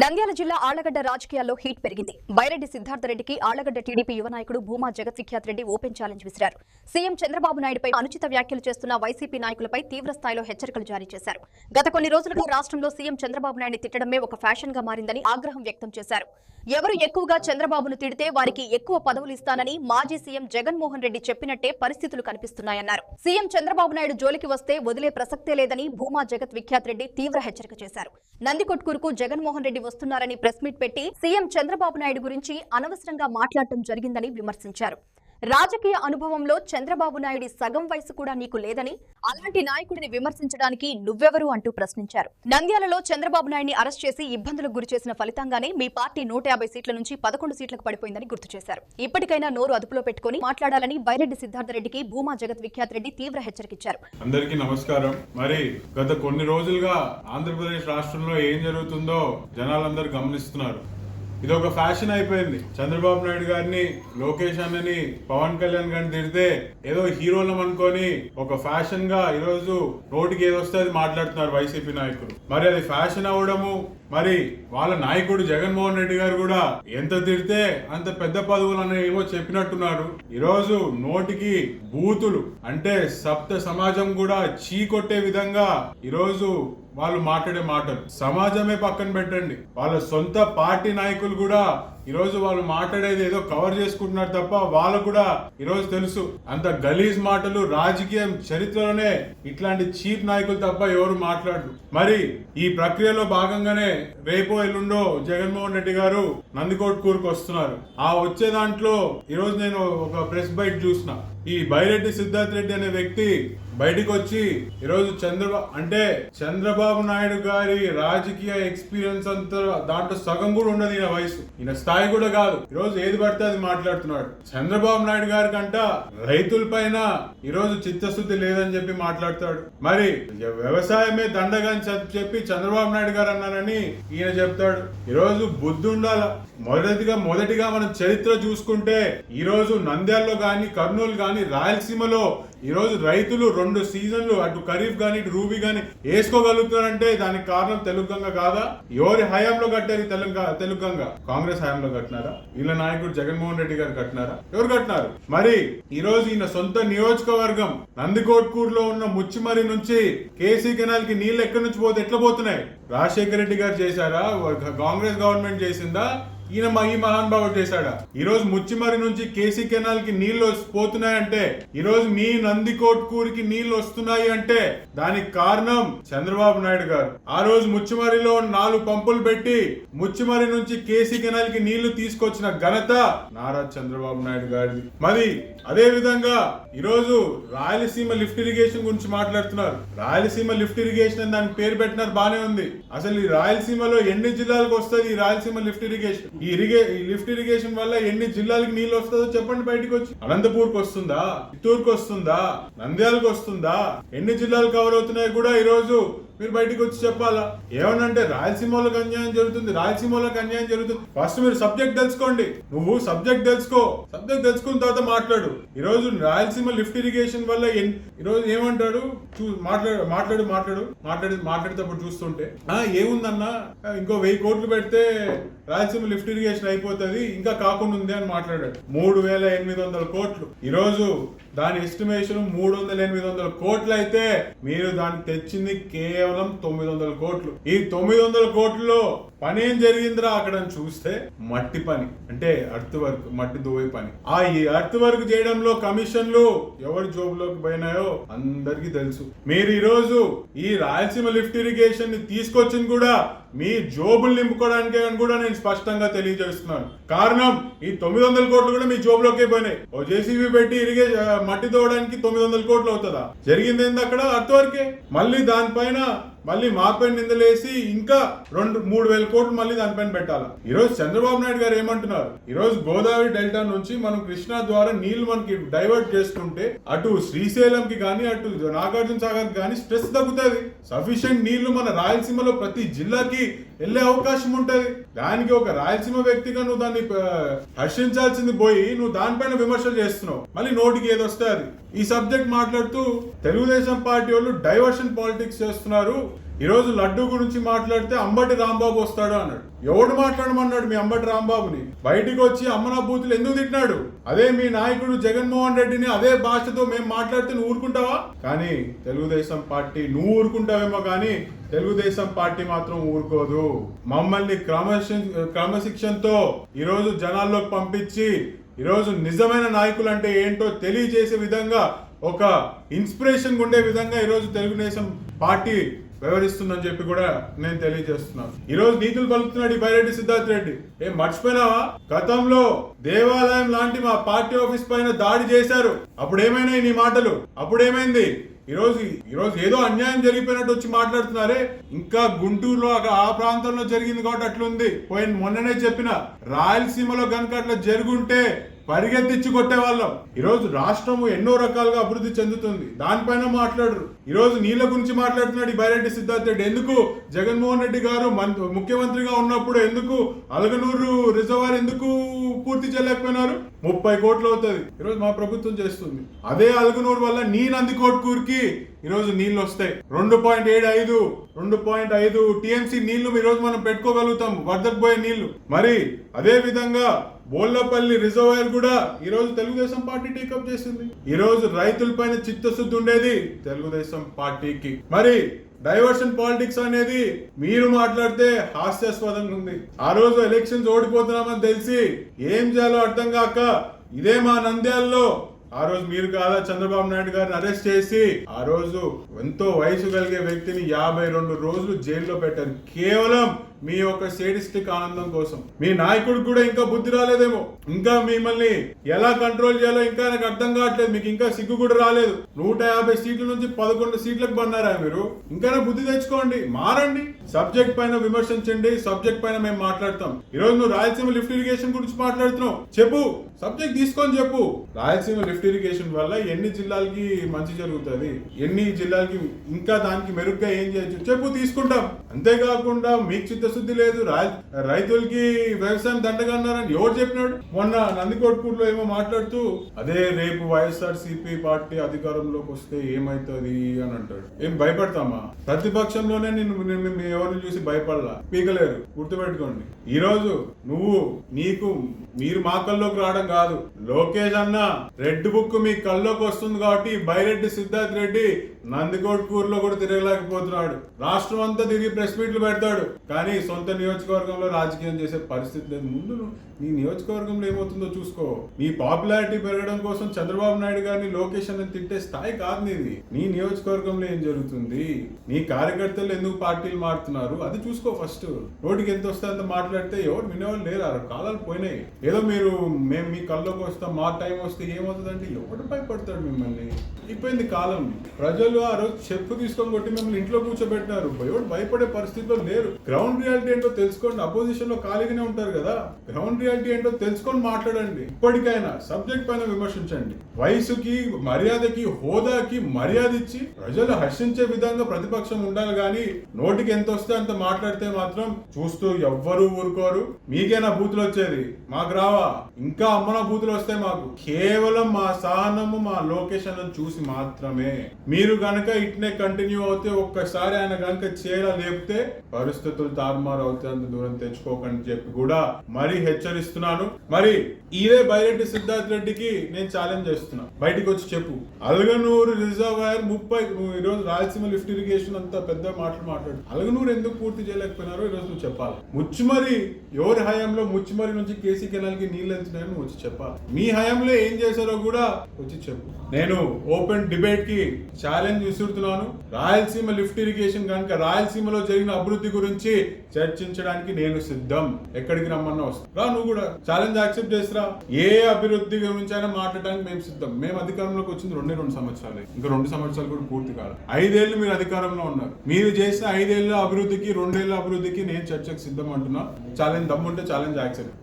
నంద్యాల జిల్లా ఆళ్ళగడ్డ రాజకీయాల్లో హీట్ పెరిగింది. బైరెడ్డి సిద్ధార్థరెడ్డికి ఆళ్ళగడ్డ టీడీపీ యువ నాయకుడు భూమా జగత్విఖ్యాత్ రెడ్డి ఓపెన్ ఛాలెంజ్ విసిరారు. సీఎం చంద్రబాబు నాయుడుపై అనుచిత వ్యాఖ్యలు చేస్తున్న వైసీపీ నాయకులపై తీవ్ర స్థాయిలో హెచ్చరికలు జారీ చేశారు. గత కొన్ని రోజులుగా రాష్ట్రంలో సీఎం చంద్రబాబు నాయుడిని తిట్టడమే ఒక ఫ్యాషన్గా మారిందని ఆగ్రహం వ్యక్తం చేశారు. ఎవరు ఎక్కువగా చంద్రబాబును తిడితే వారికి ఎక్కువ పదవులు ఇస్తానని మాజీ సీఎం జగన్మోహన్ రెడ్డి చెప్పినట్టే పరిస్థితులు కనిపిస్తున్నాయన్నారు. సీఎం చంద్రబాబు నాయుడు జోలికి వస్తే వదిలే ప్రసక్తే లేదని భూమా జగత్ విఖ్యాత్ రెడ్డి తీవ్ర హెచ్చరిక చేశారు. నందికొట్కూరుకు జగన్మోహన్ రెడ్డి వస్తున్నారని ప్రెస్ మీట్ పెట్టి సీఎం చంద్రబాబు నాయుడు గురించి అనవసరంగా మాట్లాడటం జరిగిందని విమర్శించారు. రాజకీయ అనుభవంలో చంద్రబాబు నాయుడి సగం వయసు కూడా నీకు లేదని అలాంటి నాయకుడిని విమర్శించడానికి నువ్వెవరు అంటూ ప్రశ్నించారు. నంద్యాలలో చంద్రబాబు నాయుడిని అరెస్ట్ చేసి ఇబ్బందులకు గురి చేసిన ఫలితంగానే మీ పార్టీ నూట యాభై సీట్ల నుంచి పదకొండు సీట్లకు పడిపోయిందని గుర్తు చేశారు. ఇప్పటికైనా నోరు అదుపులో పెట్టుకుని మాట్లాడాలని బైరెడ్డి సిద్ధార్థరెడ్డికి భూమా జగత్ విఖ్యాత్ రెడ్డి తీవ్ర హెచ్చరికిచ్చారు. అందరికీ నమస్కారం. మరి గత కొన్ని రోజులుగా ఆంధ్రప్రదేశ్ రాష్ట్రంలో ఏం జరుగుతుందో జనాలందరూ గమనిస్తున్నారు. ఇది ఒక ఫ్యాషన్ అయిపోయింది. చంద్రబాబు నాయుడు గారిని లోకేష్ అన్నని పవన్ కళ్యాణ్ గారిని తిడితే ఏదో హీరోలం అనుకొని ఒక ఫ్యాషన్గా ఈరోజు నోటికి ఏదో వస్తే అది మాట్లాడుతున్నారు వైసీపీ నాయకులు. మరి అది ఫ్యాషన్ అవ్వడము మరి వాళ్ళ నాయకుడు జగన్మోహన్ రెడ్డి గారు కూడా ఎంత తిడితే అంత పెద్ద పదవులు అని ఏమో చెప్పినట్టున్నారు. ఈరోజు నోటికి బూతులు అంటే సప్త సమాజం కూడా చీకొట్టే విధంగా ఈరోజు వాళ్ళు మాట్లాడే మాటలు. సమాజమే పక్కన పెట్టండి. వాళ్ళ సొంత పార్టీ నాయకులు కూడా ఈరోజు వాళ్ళు మాట్లాడేది ఏదో కవర్ చేసుకుంటున్నారు తప్ప వాళ్ళకు కూడా ఈరోజు తెలుసు. అంత గలీజ్ మాటలు రాజకీయం చరిత్రలోనే ఇట్లాంటి చీప్ నాయకులు తప్ప ఎవరు మాట్లాడరు. మరి ఈ ప్రక్రియలో భాగంగానే రేపో ఎల్లుండో జగన్మోహన్ రెడ్డి గారు నందికోట్ కూరుకు వస్తున్నారు. ఆ వచ్చే దాంట్లో ఈరోజు నేను ఒక ప్రెస్ బైట్ చూసిన. ఈ బైరెడ్డి సిద్ధార్థ్ రెడ్డి అనే వ్యక్తి బయటికి వచ్చి ఈరోజు చంద్రబాబు అంటే చంద్రబాబు నాయుడు గారి రాజకీయ ఎక్స్పీరియన్స్ అంతా దాంట్లో సగం కూడా ఉండదు ఈయన వయసు. ఈయన స్థాయి కూడా కాదు. ఈరోజు ఏది పడితే అది మాట్లాడుతున్నాడు. చంద్రబాబు నాయుడు గారి కంట రైతుల పైన ఈరోజు చిత్తశుద్ధి లేదని చెప్పి మాట్లాడతాడు. మరి వ్యవసాయమే దండగా అని చెప్పి చంద్రబాబు నాయుడు గారు అన్నారని ఈయన చెప్తాడు. ఈరోజు బుద్ధి ఉండాల. మొదటిగా మొదటిగా మనం చరిత్ర చూసుకుంటే ఈరోజు నంద్యాలలో కానీ కర్నూలు కానీ రాయలసీమలో ఈరోజు రైతులు రెండు సీజన్లు అటు ఖరీఫ్ కానీ ఇటు రూబీ కానీ వేసుకోగలుగుతున్నారంటే దానికి కారణం తెలుగు గంగ కాదా? ఎవరి హయాంలో కట్టారు ఈ తెలంగా తెలుగు గంగ? కాంగ్రెస్ హయాంలో కట్టినారా? వీళ్ళ నాయకుడు జగన్మోహన్ రెడ్డి గారు కట్టినారా? ఎవరు కట్టినారు? మరి ఈ రోజు ఈయన సొంత నియోజకవర్గం నందికోట్కూరులో ఉన్న ముచ్చిమరి నుంచి కేసీ కెనాల్కి నీళ్ళు ఎక్కడి నుంచి పోతే ఎట్లా పోతున్నాయి? రాజశేఖర రెడ్డి గారు చేశారా? కాంగ్రెస్ గవర్నమెంట్ చేసిందా? ఈయన మా ఈ మహానుభావుడు చేశాడా? ఈ రోజు ముచ్చిమరి నుంచి కేసీ కెనాల్కి నీళ్ళు పోతున్నాయంటే ఈ రోజు మీ నందికోట్కూరికి నీళ్ళు వస్తున్నాయి అంటే దానికి కారణం చంద్రబాబు నాయుడు గారు. ఆ రోజు ముచ్చిమరిలో నాలుగు పంపులు పెట్టి ముచ్చిమరి నుంచి కేసీ కెనాల్కి నీళ్ళు తీసుకొచ్చిన ఘనత నారా చంద్రబాబు నాయుడు గారిది. మరి అదే విధంగా ఈరోజు రాయలసీమ లిఫ్ట్ ఇరిగేషన్ గురించి మాట్లాడుతున్నారు. రాయలసీమ లిఫ్ట్ ఇరిగేషన్ అని దానికి పేరు పెట్టినారు బానే ఉంది. అసలు ఈ రాయలసీమలో ఎన్ని జిల్లాలకు వస్తుంది ఈ రాయలసీమ లిఫ్ట్ ఇరిగేషన్? ఈ ఇరిగే ఈ లిఫ్ట్ ఇరిగేషన్ వల్ల ఎన్ని జిల్లాలకు నీళ్ళు వస్తుందో చెప్పండి బయటకు వచ్చి అనంతపూర్కి వస్తుందా? చిత్తూరుకు వస్తుందా? నంద్యాలకు వస్తుందా? ఎన్ని జిల్లాలు కవర్ అవుతున్నాయి కూడా ఈరోజు మీరు బయటకు వచ్చి చెప్పాలా? ఏమనంటే రాయలసీమలోకి అన్యాయం జరుగుతుంది రాయలసీమలోకి అన్యాయం జరుగుతుంది. ఫస్ట్ మీరు సబ్జెక్ట్ తెలుసుకోండి. నువ్వు సబ్జెక్ట్ తెలుసుకో. సబ్జెక్ట్ తెలుసుకున్న తర్వాత మాట్లాడు. ఈ రోజు రాయలసీమ లిఫ్ట్ ఇరిగేషన్ వల్ల ఈ రోజు ఏమంటాడు? చూ మాట్లాడు మాట్లాడు మాట్లాడు. మాట్లాడి మాట్లాడేటప్పుడు చూస్తుంటే ఏముందన్నా? ఇంకో వెయ్యి కోట్లు పెడితే రాయలసీమ లిఫ్ట్ ఇరిగేషన్ అయిపోతుంది ఇంకా కాకుండా ఉంది అని మాట్లాడాడు. మూడు వేల ఎనిమిది వందల కోట్లు. ఈ రోజు దాని ఎస్టిమేషన్ మూడు వందల ఎనిమిది వందల కోట్లు అయితే మీరు దాన్ని తెచ్చింది కేవలం తొమ్మిది వందల కోట్లు. ఈ తొమ్మిది వందల కోట్లలో పని ఏం జరిగిందిరా అక్కడ చూస్తే మట్టి పని అంటే అర్త్ వర్క్ మట్టి దోవే పని. ఆ ఈ అర్త్ వర్క్ చేయడంలో కమిషన్లు ఎవరి జోబులోకి పోయినాయో అందరికీ తెలుసు. మీరు ఈరోజు ఈ రాయలసీమ లిఫ్ట్ ఇరిగేషన్ని తీసుకొచ్చింది కూడా మీ జోబులు నింపుకోవడానికే అని కూడా నేను స్పష్టంగా తెలియజేస్తున్నాను. కారణం ఈ తొమ్మిది వందల కోట్లు కూడా మీ జోబులోకే పోయినాయి. ఓ జేసీబీ పెట్టి ఇరిగే మట్టి తోవడానికి తొమ్మిది వందల కోట్లు అవుతుందా? జరిగింది ఏంది అక్కడ అంతవరకే మళ్ళీ దానిపైన మళ్ళీ మాపైన నిందలేసి ఇంకా రెండు మూడు వేల కోట్లు మళ్ళీ దానిపైన పెట్టాలి? ఈరోజు చంద్రబాబు నాయుడు గారు ఏమంటున్నారు? ఈరోజు గోదావరి డెల్టా నుంచి మనం కృష్ణా ద్వారా నీళ్ళు మనకి డైవర్ట్ చేసుకుంటే అటు శ్రీశైలం కి అటు నాగార్జున సాగర్ కానీ స్ట్రెస్ తగ్గుతుంది. సఫిషియెంట్ నీళ్ళు మన రాయలసీమలో ప్రతి జిల్లాకి వెళ్ళే అవకాశం ఉంటది. దానికి ఒక రాయలసీమ వ్యక్తిగా నువ్వు దాన్ని హర్షించాల్సింది పోయి నువ్వు దానిపైన విమర్శలు చేస్తున్నావు. మళ్ళీ నోటికి ఏదొస్తే అది ఈ సబ్జెక్ట్ మాట్లాడుతూ తెలుగుదేశం పార్టీ వాళ్ళు డైవర్షన్ పాలిటిక్స్ చేస్తున్నారు. ఈరోజు లడ్డు గురించి మాట్లాడితే అంబటి రాంబాబు వస్తాడు అన్నాడు. ఎవడు మాట్లాడమన్నాడు మీ అంబటి రాంబాబుని? బయటికి వచ్చి అమ్మనా బూతులు ఎందుకు తిట్టినాడు? అదే మీ నాయకుడు జగన్మోహన్ రెడ్డిని అదే భాషతో మేము మాట్లాడితే నువ్వు ఊరుకుంటావా? కానీ తెలుగుదేశం పార్టీ నువ్వు ఊరుకుంటావేమో కానీ తెలుగుదేశం పార్టీ మాత్రం ఊరుకోదు. మమ్మల్ని క్రమశి క్రమశిక్షణతో ఈరోజు జనాల్లోకి పంపించి ఈరోజు నిజమైన నాయకులు అంటే ఏంటో తెలియజేసే విధంగా ఒక ఇన్స్పిరేషన్ ఉండే విధంగా ఈరోజు తెలుగుదేశం పార్టీ వివరిస్తుందని చెప్పి కూడా నేను తెలియజేస్తున్నాను. ఈ రోజు నీతులు పలుకుతున్నాడు ఈ బైరెడ్డి సిద్ధార్థ్ రెడ్డి. ఏం మర్చిపోయినావా? గతంలో దేవాలయం లాంటి మా పార్టీ ఆఫీస్ పైన దాడి చేశారు. అప్పుడేమైనాయి నీ మాటలు? అప్పుడేమైంది? ఈరోజు ఈరోజు ఏదో అన్యాయం జరిగిపోయినట్టు వచ్చి మాట్లాడుతున్నారే? ఇంకా గుంటూరులో అక్కడ ఆ ప్రాంతంలో జరిగింది కాబట్టి అట్లుంది. పోయిన మొన్ననే చెప్పిన రాయలసీమలో కనుక అట్లా జరుగుంటే పరిగెత్తిచ్చి కొట్టేవాళ్ళం. ఈరోజు రోజు రాష్ట్రము ఎన్నో రకాలుగా అభివృద్ధి చెందుతుంది. దానిపైన మాట్లాడరు. ఈరోజు నీళ్ళ గురించి మాట్లాడుతున్నాడు ఈ బైరెడ్డి సిద్ధార్థ్ రెడ్డి. ఎందుకు? జగన్మోహన్ రెడ్డి గారు ముఖ్యమంత్రిగా ఉన్నప్పుడు ఎందుకు? అలగనూరు రిజర్వాయర్ ఎందుకు పూర్తి చేయలేకపోయినారు? ముప్పై కోట్లు అవుతుంది. ఈరోజు మా ప్రభుత్వం చేస్తుంది. అదే అలగనూరు వల్ల నీ నందికోట్కూరుకి ఈరోజు నీళ్ళు వస్తాయి. రెండు పాయింట్ ఏడు ఐదు రెండు పాయింట్ ఐదు టీఎంసీ నీళ్ళు ఈరోజు మనం పెట్టుకోగలుగుతాం వరదకు పోయే నీళ్ళు మరి అదే విధంగా బోల్లపల్లి రిజర్వాయర్ కూడా ఈరోజు తెలుగుదేశం పార్టీ టేకప్ చేసింది. ఈరోజు రైతుల పైన చిత్తశుద్ధి ఉండేది తెలుగుదేశం పార్టీకి. మరి డైవర్షన్ పాలిటిక్స్ అనేది మీరు మాట్లాడితే హాస్యాస్పదంగా ఉంది. ఆ రోజు ఎలక్షన్స్ ఓడిపోతున్నామని తెలిసి ఏం చేయాలో అర్థం కాక ఇదే మా నంద్యాల్లో ఆ రోజు మీరు కాదా చంద్రబాబు నాయుడు గారిని అరెస్ట్ చేసి? ఆ రోజు ఎంతో వయసు కలిగే వ్యక్తిని యాభై రెండు రోజులు జైల్లో పెట్టారు. కేవలం మీ యొక్క సేడిస్టిక్ ఆనందం కోసం. మీ నాయకుడికి కూడా ఇంకా బుద్ధి రాలేదేమో. ఇంకా మిమ్మల్ని ఎలా కంట్రోల్ చేయాలో ఇంకా నాకు అర్థం కావట్లేదు. మీకు ఇంకా సిగ్గు కూడా రాలేదు. నూట యాభై సీట్ల నుంచి పదకొండు సీట్లకు పన్నారా మీరు? ఇంకా బుద్ధి తెచ్చుకోండి. మారండి. సబ్జెక్ట్ పైన విమర్శించండి సబ్జెక్ట్ పైన మేము మాట్లాడతాం. ఈ రోజు నువ్వు రాయలసీమ లిఫ్ట్ ఇరిగేషన్ గురించి మాట్లాడుతున్నావు. చెప్పు. సబ్జెక్ట్ తీసుకొని చెప్పు. రాయలసీమ లిఫ్ట్ ఇరిగేషన్ వల్ల ఎన్ని జిల్లాలకి మంచి జరుగుతుంది? ఎన్ని జిల్లాలకి ఇంకా దానికి మెరుగ్గా ఏం చేయొచ్చు? చెప్పు తీసుకుంటాం. అంతేకాకుండా మీకు చిత్తశుద్ధి లేదు. రైతులకి వ్యవసాయం దండగా అన్నారని ఎవరు చెప్పినాడు? మొన్న నందికోట్పూర్లో ఏమో మాట్లాడుతూ అదే రేపు వైఎస్ఆర్ సిపి పార్టీ అధికారంలోకి వస్తే ఏమైతుంది అని అంటాడు. ఏం భయపడతామా? ప్రతిపక్షంలోనే నిన్ను మీ ఎవరిని చూసి భయపడలా? పీకలేరు. గుర్తుపెట్టుకోండి. ఈ రోజు నువ్వు నీకు మీరు మా కల్లోకి రావడం కాదు. లోకేష్ అన్న రెడ్ బుక్ మీ కల్లోకి వస్తుంది కాబట్టి బైరెడ్డి సిద్ధార్థ్ రెడ్డి నందికోట్కూరులో కూడా తిరగలేకపోతున్నాడు. రాష్ట్రం అంతా తిరిగి ప్రెస్ మీట్లు పెడతాడు. కానీ సొంత నియోజకవర్గంలో రాజకీయం చేసే పరిస్థితి లేదు. ముందు నీ నియోజకవర్గంలో ఏమవుతుందో చూసుకో. నీ పాపులారిటీ పెరగడం కోసం చంద్రబాబు నాయుడు గారిని లోకేష్ అని తిట్టే స్థాయి కాదు నీది. నీ నియోజకవర్గంలో ఏం జరుగుతుంది? నీ కార్యకర్తలు ఎందుకు పార్టీలు మారుతున్నారు? అది చూసుకో ఫస్ట్. నోటికి ఎంత వస్తే అంత మాట్లాడితే ఎవరు వినేవాళ్ళు లేరు. కాలాలు పోయినాయి. ఏదో మీరు మేము మీ కల్లోకి వస్తాం మా టైం వస్తే ఏమవుతుందంటే ఎవడు భయపడతాడు మిమ్మల్ని? అయిపోయింది కాలం. ప్రజలు ఆ రోజు చెప్పు తీసుకొని కొట్టి మిమ్మల్ని ఇంట్లో కూర్చోబెట్టినారు. ఎవరు భయపడే పరిస్థితిలో లేరు. గ్రౌండ్ రియాలిటీ ఏంటో తెలుసుకోండి. అపోజిషన్లో ఖాళీగానే ఉంటారు కదా. గ్రౌండ్ రియాలిటీ ఏంటో తెలుసుకొని మాట్లాడండి. ఇప్పటికైనా సబ్జెక్ట్ పైన విమర్శించండి. వయసుకి మర్యాదకి హోదాకి మర్యాద ఇచ్చి ప్రజలు హర్షించే విధంగా ప్రతిపక్షం ఉండాలి కానీ నోటికి ఎంత వస్తే అంత మాట్లాడితే మాత్రం చూస్తూ ఎవ్వరూ ఊరుకోరు. మీకేనా బూతులు వచ్చేది. మాకు రావా? ఇంకా అమ్మన బూతులు వస్తాయి మాకు. కేవలం మా సహనము మా లొకేషన్ చూసి మాత్రమే. మీరు గనక ఇట్నే కంటిన్యూ అవుతే ఒక్కసారి ఆయన గనక చేరా లేపితే పరిస్థితులు తారుమారు అవుతాయి అంత దూరం తెచ్చుకోకండి చెప్పి కూడా మరీ హెచ్చరిస్తున్నాను. మరి ఇదే బైరెడ్డి సిద్ధార్థ్ రెడ్డికి నేను ఛాలెంజ్ చేస్తున్నా. బయటికి వచ్చి చెప్పు. అలగనూరు రిజర్వాయర్ ముప్పై నువ్వు ఈరోజు రాయలసీమ లిఫ్ట్ ఇరిగేషన్ అంత పెద్ద మాటలు మాట్లాడు. అలగనూరు ఎందుకు పూర్తి చేయలేకపోయినారో ఈరోజు నువ్వు చెప్పాలి. ముచ్చుమరి ఎవరి హయాంలో ముచ్చుమరి నుంచి కేసీ కెనాల్కి నీళ్ళు వెళ్తున్నాయని నువ్వు వచ్చి చెప్పాలి. మీ హయాంలో ఏం చేశారో కూడా వచ్చి చెప్పు. నేను ఓపెన్ డిబేట్కి ఛాలెంజ్ విసురుతున్నాను. రాయలసీమ లిఫ్ట్ ఇరిగేషన్ కనుక రాయలసీమలో జరిగిన అభివృద్ధి గురించి చర్చించడానికి నేను సిద్ధం. ఎక్కడికి రమ్మన్నా వస్తా. రా నువ్వు కూడా. ఛాలెంజ్ యాక్సెప్ట్ చేసిరా? ఏ అభివృద్ధి గురించి అయినా మాట్లాడడానికి మేము సిద్ధం. మేము అధికారంలోకి వచ్చింది రెండే రెండు సంవత్సరాలు. ఇంకా రెండు సంవత్సరాలు కూడా పూర్తి కాదు ఐదేళ్ళు మీరు అధికారంలో ఉన్నారు. మీరు చేసిన ఐదేళ్ళ అభివృద్ధికి రెండేళ్ళ అభివృద్ధికి నేను చర్చకు సిద్ధం అంటున్నా. ఛాలెంజ్ దమ్ముంటే ఛాలెంజ్ యాక్సెప్ట్.